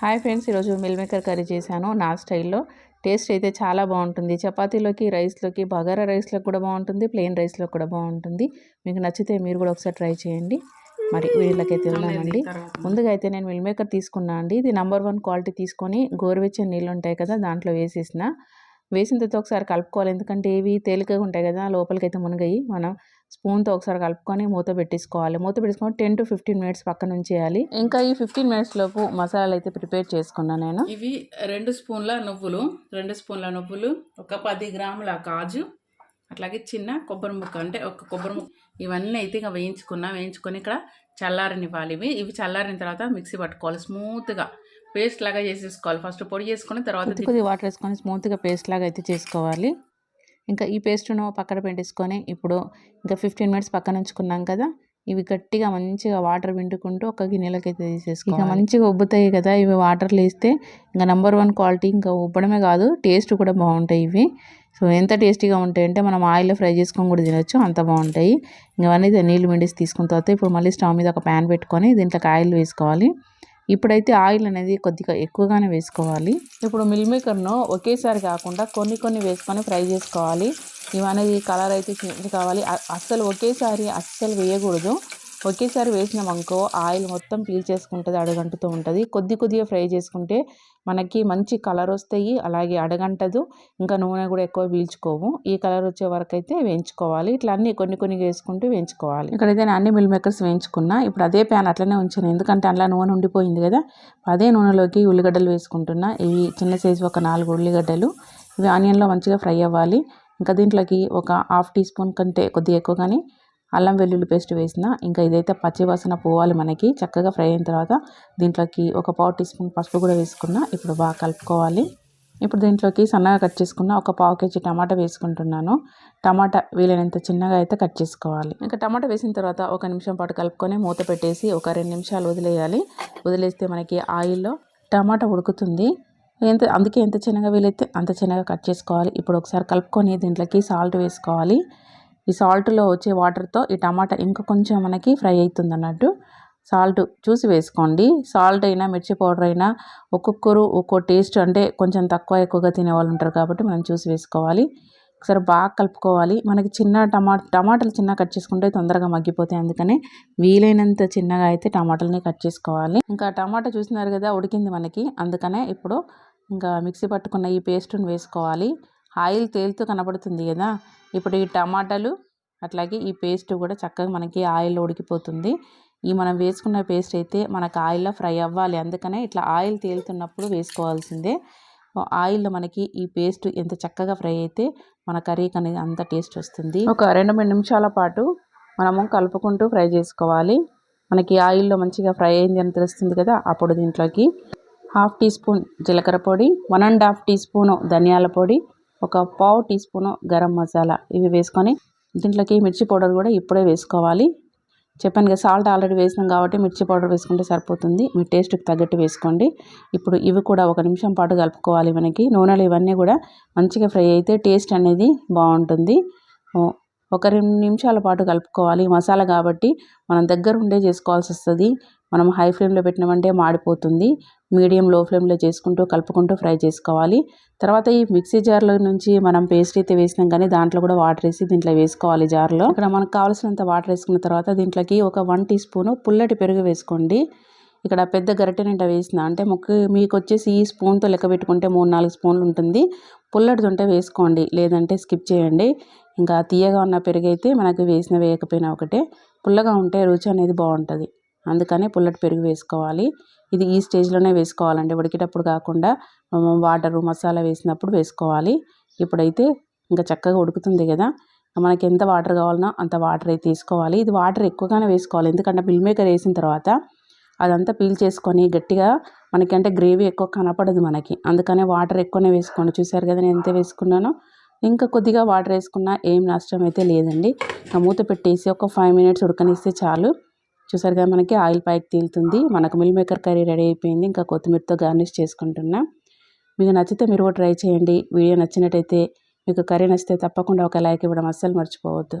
Hi friends ఈరోజు meal maker curry చేశాను. నా స్టైల్లో. టేస్ట్ అయితే చాలా బాగుంటుంది. చపాతీలోకి రైస్లోకి బగారా రైస్లోకి కూడా బాగుంటుంది ప్లెయిన్ రైస్లో కూడా బాగుంటుంది. మీకు నచ్చితే మీరు కూడా ఒకసారి ట్రై చేయండి. మరి వీళ్ళకైతే వెళ్దామండి. ముందుగా అయితే నేను మిల్ మేకర్ తీసుకున్నా అండి. ఇది నెంబర్ వన్ క్వాలిటీ తీసుకొని గోరువెచ్చని నీళ్ళు ఉంటాయి కదా దాంట్లో వేసేసిన. వేసిన తర్వాత ఒకసారి కలుపుకోవాలి. ఎందుకంటే ఇవి తేలికగా ఉంటాయి కదా లోపలికి అయితే మునగాయి. మనం స్పూన్తో ఒకసారి కలుపుకొని మూత పెట్టేసుకోవాలి. మూత పెట్టేసుకొని టెన్ టు ఫిఫ్టీన్ మినిట్స్ పక్కన ఉంచేయాలి. ఇంకా ఈ ఫిఫ్టీన్ మినిట్స్ లోపు మసాలాలు అయితే ప్రిపేర్ చేసుకున్నాను నేను. ఇవి రెండు స్పూన్ల నువ్వులు రెండు స్పూన్ల నువ్వులు ఒక పది గ్రాముల కాజు అట్లాగే చిన్న కొబ్బరి ముక్క అంటే ఒక కొబ్బరి ముక్క ఇవన్నీ అయితే ఇక వేయించుకున్నా. వేయించుకొని ఇక్కడ చల్లారనివ్వాలి. ఇవి ఇవి చల్లారిన తర్వాత మిక్సీ పట్టుకోవాలి. స్మూత్గా పేస్ట్ లాగా చేసేసుకోవాలి. ఫస్ట్ పొడి చేసుకుని తర్వాత కొద్ది వాటర్ వేసుకొని స్మూత్గా పేస్ట్ లాగా అయితే చేసుకోవాలి. ఇంకా ఈ పేస్ట్ను పక్కన పెట్టేసుకొని ఇప్పుడు ఇంకా ఫిఫ్టీన్ మినిట్స్ పక్కన ఉంచుకున్నాం కదా ఇవి గట్టిగా మంచిగా వాటర్ పిండుకుంటూ ఒక గిన్నెలోకి అయితే తీసేసుకో ఇక మంచిగా ఉబ్బుతాయి కదా ఇవి వాటర్లో వేస్తే ఇంకా నెంబర్ వన్ క్వాలిటీ ఇంకా ఉబ్బడమే కాదు టేస్ట్ కూడా బాగుంటాయి ఇవి. సో ఎంత టేస్టీగా ఉంటాయి అంటే మనం ఆయిల్లో ఫ్రై చేసుకొని కూడా తినొచ్చు అంత బాగుంటాయి. ఇవన్నీ నీళ్ళు మెండిసి తీసుకున్న తర్వాత ఇప్పుడు మళ్ళీ స్టవ్ మీద ఒక ప్యాన్ పెట్టుకొని దీంట్లోకి ఆయిల్ వేసుకోవాలి. ఇప్పుడైతే ఆయిల్ అనేది కొద్దిగా ఎక్కువగానే వేసుకోవాలి. ఇప్పుడు మిల్ మేకర్ను ఒకేసారి కాకుండా కొన్ని కొన్ని వేసుకొని ఫ్రై చేసుకోవాలి. ఇవనేది కలర్ అయితే చేంజ్ కావాలి. అస్సలు ఒకేసారి అస్సలు వేయకూడదు. ఒకేసారి వేసినామనుకో ఆయిల్ మొత్తం పీల్ చేసుకుంటుంది అడగంటుతూ ఉంటుంది. కొద్ది కొద్దిగా ఫ్రై చేసుకుంటే మనకి మంచి కలర్ వస్తాయి అలాగే అడగంటదు. ఇంకా నూనె కూడా ఎక్కువ పీల్చుకోము. ఈ కలర్ వచ్చే వరకు అయితే వేయించుకోవాలి. ఇట్లా అన్ని కొన్ని కొన్ని వేసుకుంటూ వేయించుకోవాలి. ఇక్కడైతే నేను అన్ని మిల్ మేకర్స్ వేయించుకున్నా. ఇప్పుడు అదే ప్యాన్ అట్లనే ఉంచాను. ఎందుకంటే అందులో నూనె ఉండిపోయింది కదా. అదే నూనెలోకి ఉల్లిగడ్డలు వేసుకుంటున్నా. ఇవి చిన్న సైజు ఒక నాలుగు ఉల్లిగడ్డలు. ఇవి ఆనియన్లో మంచిగా ఫ్రై అవ్వాలి. ఇంకా దీంట్లోకి ఒక హాఫ్ టీ స్పూన్ కంటే కొద్దిగా ఎక్కువ కానీ అల్లం వెల్లుల్లి పేస్ట్ వేసిన ఇంకా ఇదైతే పచ్చివాసన పోవాలి మనకి చక్కగా ఫ్రై అయిన తర్వాత దీంట్లోకి ఒక పావు టీ స్పూన్ పసుపు కూడా వేసుకున్న ఇప్పుడు బాగా కలుపుకోవాలి. ఇప్పుడు దీంట్లోకి సన్నగా కట్ చేసుకున్న ఒక పావు కేజీ టమాటా వేసుకుంటున్నాను. టమాటా వీలైనంత చిన్నగా అయితే కట్ చేసుకోవాలి. ఇంకా టమాటా వేసిన తర్వాత ఒక నిమిషం పాటు కలుపుకొని మూత పెట్టేసి ఒక రెండు నిమిషాలు వదిలేయాలి. వదిలేస్తే మనకి ఆయిల్లో టమాటా ఉడుకుతుంది. ఎంత అందుకే ఎంత చిన్నగా వీలైతే అంత చిన్నగా కట్ చేసుకోవాలి. ఇప్పుడు ఒకసారి కలుపుకొని దీంట్లోకి సాల్ట్ వేసుకోవాలి. ఈ సాల్ట్లో వచ్చే వాటర్తో ఈ టమాటా ఇంకా కొంచెం మనకి ఫ్రై అవుతుంది అన్నట్టు సాల్ట్ చూసి వేసుకోండి. సాల్ట్ అయినా మిర్చి పౌడర్ అయినా ఒక్కొక్కరు ఒక్కో టేస్ట్ అంటే కొంచెం తక్కువ ఎక్కువగా తినే వాళ్ళు ఉంటారు కాబట్టి మనం చూసి వేసుకోవాలి. ఒకసారి బాగా కలుపుకోవాలి. మనకి చిన్న టమాట టమాటాలు చిన్న కట్ చేసుకుంటే తొందరగా మగ్గిపోతాయి. అందుకనే వీలైనంత చిన్నగా అయితే టమాటాలని కట్ చేసుకోవాలి. ఇంకా టమాటా చూసినారు కదా ఉడికింది మనకి. అందుకనే ఇప్పుడు ఇంకా మిక్సీ పట్టుకున్న ఈ పేస్ట్ని వేసుకోవాలి. ఆయిల్ తేలుతూ కనబడుతుంది కదా. ఇప్పుడు ఈ టమాటాలు అట్లాగే ఈ పేస్ట్ కూడా చక్కగా మనకి ఆయిల్ ఉడికిపోతుంది. ఈ మనం వేసుకున్న పేస్ట్ అయితే మనకు ఆయిల్లో ఫ్రై అవ్వాలి. అందుకనే ఇట్లా ఆయిల్ తేలుతున్నప్పుడు వేసుకోవాల్సిందే. ఆయిల్లో మనకి ఈ పేస్ట్ ఎంత చక్కగా ఫ్రై అయితే మన కర్రీకి అనేది అంత టేస్ట్ వస్తుంది. ఒక రెండు మూడు నిమిషాల పాటు మనము కలుపుకుంటూ ఫ్రై చేసుకోవాలి. మనకి ఆయిల్లో మంచిగా ఫ్రై అయింది అని తెలుస్తుంది కదా అప్పుడు దీంట్లోకి హాఫ్ టీ స్పూన్ జీలకర్ర పొడి one and half teaspoon ధనియాల పొడి ఒక పావు టీ స్పూను గరం మసాలా ఇవి వేసుకొని దీంట్లోకి మిర్చి పౌడర్ కూడా ఇప్పుడే వేసుకోవాలి. చెప్పాను కదా సాల్ట్ ఆల్రెడీ వేసినాం కాబట్టి మిర్చి పౌడర్ వేసుకుంటే సరిపోతుంది. మీ టేస్ట్కి తగ్గట్టు వేసుకోండి. ఇప్పుడు ఇవి కూడా ఒక నిమిషం పాటు కలుపుకోవాలి మనకి. నూనెలు ఇవన్నీ కూడా మంచిగా ఫ్రై అయితే టేస్ట్ అనేది బాగుంటుంది. ఒక రెండు నిమిషాల పాటు కలుపుకోవాలి. మసాలా కాబట్టి మనం దగ్గర ఉండే చేసుకోవాల్సి వస్తుంది. మనం హై ఫ్లేమ్లో పెట్టినామంటే మాడిపోతుంది. మీడియం లో ఫ్లేమ్లో చేసుకుంటూ కలుపుకుంటూ ఫ్రై చేసుకోవాలి. తర్వాత ఈ మిక్సీ జార్లో నుంచి మనం పేస్ట్ అయితే వేసినాం కానీ దాంట్లో కూడా వాటర్ వేసి దీంట్లో వేసుకోవాలి జార్లో. ఇక్కడ మనకు కావాల్సినంత వాటర్ వేసుకున్న తర్వాత దీంట్లోకి ఒక వన్ టీ స్పూను పుల్లటి పెరుగు వేసుకోండి. ఇక్కడ పెద్ద గరిటె నిండా వేసిన అంటే మొక్క మీకు వచ్చేసి ఈ స్పూన్తో లెక్క పెట్టుకుంటే మూడు నాలుగు స్పూన్లు ఉంటుంది. పుల్లటిది ఉంటే వేసుకోండి లేదంటే స్కిప్ చేయండి. ఇంకా తీయగా ఉన్న పెరుగు అయితే మనకు వేసిన వేయకపోయినా ఒకటే. పుల్లగా ఉంటే రుచి అనేది బాగుంటుంది. అందుకనే పుల్లటి పెరుగు వేసుకోవాలి. ఇది ఈ స్టేజ్లోనే వేసుకోవాలండి. ఉడికేటప్పుడు కాకుండా వాటరు మసాలా వేసినప్పుడు వేసుకోవాలి. ఇప్పుడైతే ఇంకా చక్కగా ఉడుకుతుంది కదా. మనకి ఎంత వాటర్ కావాలన్నా అంత వాటర్ అయితే తీసుకోవాలి. ఇది వాటర్ ఎక్కువగానే వేసుకోవాలి. ఎందుకంటే మిల్ మేకర్ వేసిన తర్వాత అదంతా పీల్ చేసుకొని గట్టిగా మనకి అంటే గ్రేవీ ఎక్కువ కనపడదు మనకి. అందుకనే వాటర్ ఎక్కువనే వేసుకోండి. చూసారు కదా నేను ఎంత వేసుకున్నానో. ఇంకా కొద్దిగా వాటర్ వేసుకున్నా ఏం నష్టం అయితే లేదండి. మూత పెట్టేసి ఒక ఫైవ్ మినిట్స్ ఉడకనిస్తే చాలు. చూసారుగా మనకి ఆయిల్ పైకి తేలుతుంది. మనకు మిల్ మేకర్ కర్రీ రెడీ అయిపోయింది. ఇంకా కొత్తిమీరతో గార్నిష్ చేసుకుంటున్నా. మీకు నచ్చితే మీరు కూడా ట్రై చేయండి. వీడియో నచ్చినట్టయితే మీకు కర్రీ నచ్చితే తప్పకుండా ఒక లైక్ ఇవ్వడం అస్సలు మర్చిపోవద్దు.